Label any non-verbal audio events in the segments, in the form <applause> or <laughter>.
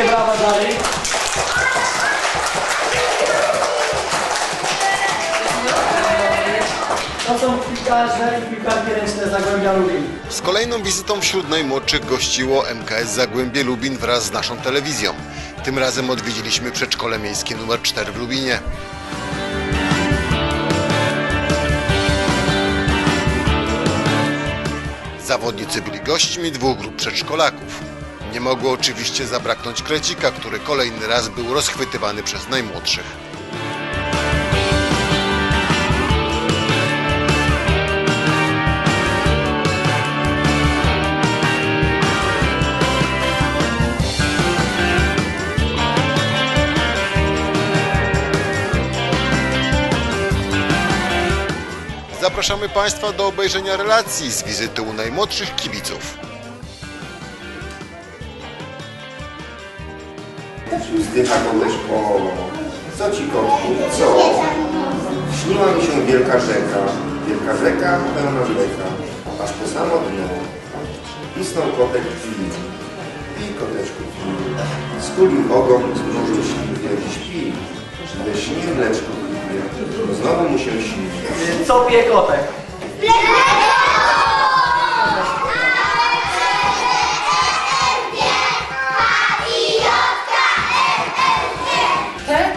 Wielkie brawa dla nich. To są piłkarze i piłkarki ręczne Zagłębia Lubin. Z kolejną wizytą wśród najmłodszych gościło MKS Zagłębie Lubin wraz z naszą telewizją. Tym razem odwiedziliśmy przedszkole miejskie numer 4 w Lubinie. Zawodnicy byli gośćmi dwóch grup przedszkolaków. Nie mogło oczywiście zabraknąć krecika, który kolejny raz był rozchwytywany przez najmłodszych. Zapraszamy Państwa do obejrzenia relacji z wizyty u najmłodszych kibiców. Zdycha koleś po co ci kotku, co? Śniła mi się wielka rzeka, wielka rzeka pełna mleka, aż po samo dno. Pisnął kotek pi, pi koteczku pi, skulił ogon, zmrużył śliwie, śpi, we śnie mleczko pije, to znowu mu się śni. Co pije kotek?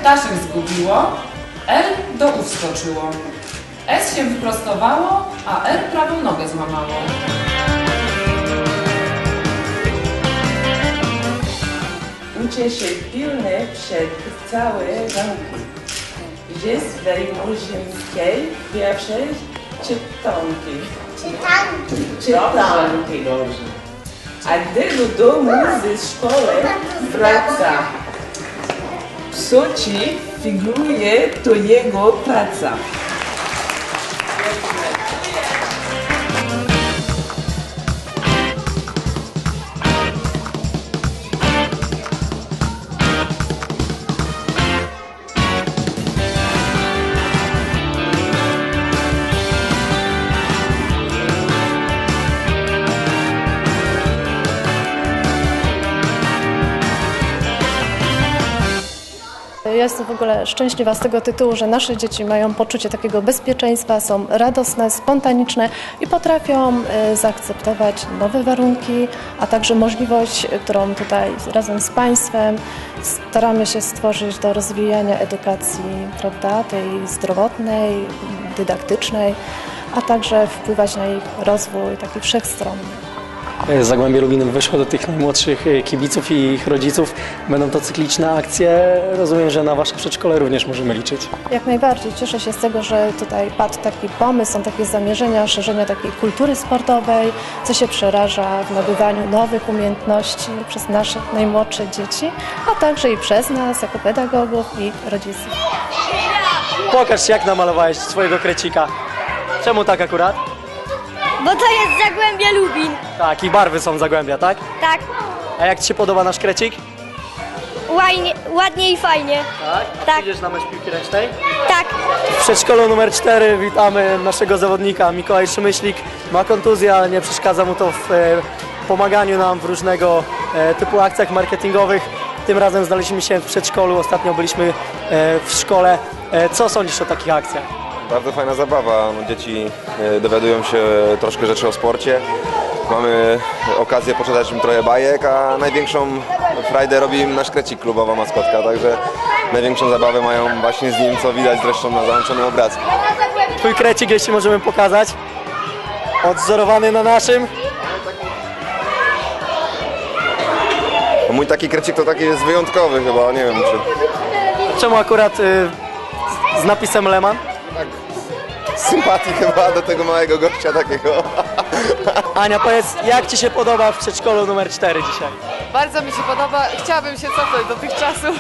Daszek zgubiło, L do U wskoczyło. S się wyprostowało, a R prawą nogę złamało. Uczę się pilny przed całe zamki. Gdzie wejmą ziemskiej pierwsze czytanki. Czytanki. A gdy do domu ze szkoły wraca, w figuruje to jego praca. Ja jestem w ogóle szczęśliwa z tego tytułu, że nasze dzieci mają poczucie takiego bezpieczeństwa, są radosne, spontaniczne i potrafią e, zaakceptować nowe warunki, a także możliwość, którą tutaj razem z Państwem staramy się stworzyć do rozwijania edukacji, prawda, tej zdrowotnej, dydaktycznej, a także wpływać na ich rozwój taki wszechstronny. Zagłębie Lubin wyszło do tych najmłodszych e, kibiców i ich rodziców. Będą to cykliczne akcje. Rozumiem, że na Wasze przedszkole również możemy liczyć. Jak najbardziej. Cieszę się z tego, że tutaj padł taki pomysł, są takie zamierzenia szerzenia takiej kultury sportowej, co się przeraża w nabywaniu nowych umiejętności przez nasze najmłodsze dzieci, a także i przez nas jako pedagogów i rodziców. Pokaż jak namalowałeś swojego krecika. Czemu tak akurat? Bo to jest Zagłębie Lubin. Tak, i barwy są Zagłębia, tak? Tak, A jak Ci się podoba nasz krecik? ładnie, ładnie i fajnie. Tak? Tak. Idziesz na mecz piłki ręcznej? Tak, W przedszkolu numer 4 witamy naszego zawodnika Mikołaj Szymyślik. Ma kontuzję, ale nie przeszkadza mu to w e, pomaganiu nam w różnego e, typu akcjach marketingowych. Tym razem znaleźliśmy się w przedszkolu, ostatnio byliśmy e, w szkole. E, co sądzisz o takich akcjach? Bardzo fajna zabawa. No, Dzieci e, dowiadują się troszkę rzeczy o sporcie. Mamy okazję poczytać im trochę bajek, a największą frajdę robi im nasz krecik klubowa maskotka, także największą zabawę mają właśnie z nim, co widać zresztą na załączonym obrazku. Twój krecik, jeśli możemy pokazać. Odzorowany na naszym. Mój taki krecik to taki jest wyjątkowy chyba, nie wiem czy... Czemu akurat y, z napisem Leman? Z sympatii chyba do tego małego gościa takiego. Ania, powiedz, jak Ci się podoba w przedszkolu numer 4 dzisiaj? Bardzo mi się podoba. Chciałabym się cofnąć do tych czasów.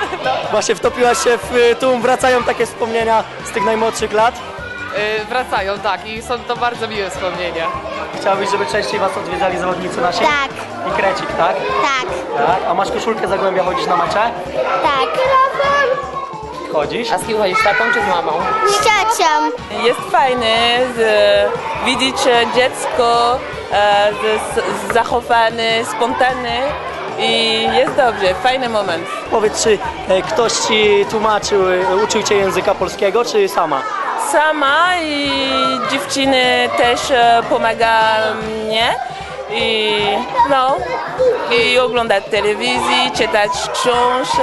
<laughs> Właśnie wtopiłaś się w y, tłum, wracają takie wspomnienia z tych najmłodszych lat. Yy, wracają, tak, i są to bardzo miłe wspomnienia. Chciałbyś, żeby częściej Was odwiedzali zawodnicy nasi? tak, I krecik, tak? tak, Tak. A masz koszulkę Zagłębia, chodzisz na mecze? tak. Chodzisz? A z kim chodzisz, z tatą czy z mamą? Z ciocią. Jest fajne z, widzieć dziecko e, z, z, zachowany, spontaniczny i jest dobrze, fajny moment. Powiedz, czy e, ktoś Ci tłumaczył, e, uczył Cię języka polskiego, czy sama? sama i dziewczyny też e, pomaga mnie. I no, i oglądać telewizji, czytać książki.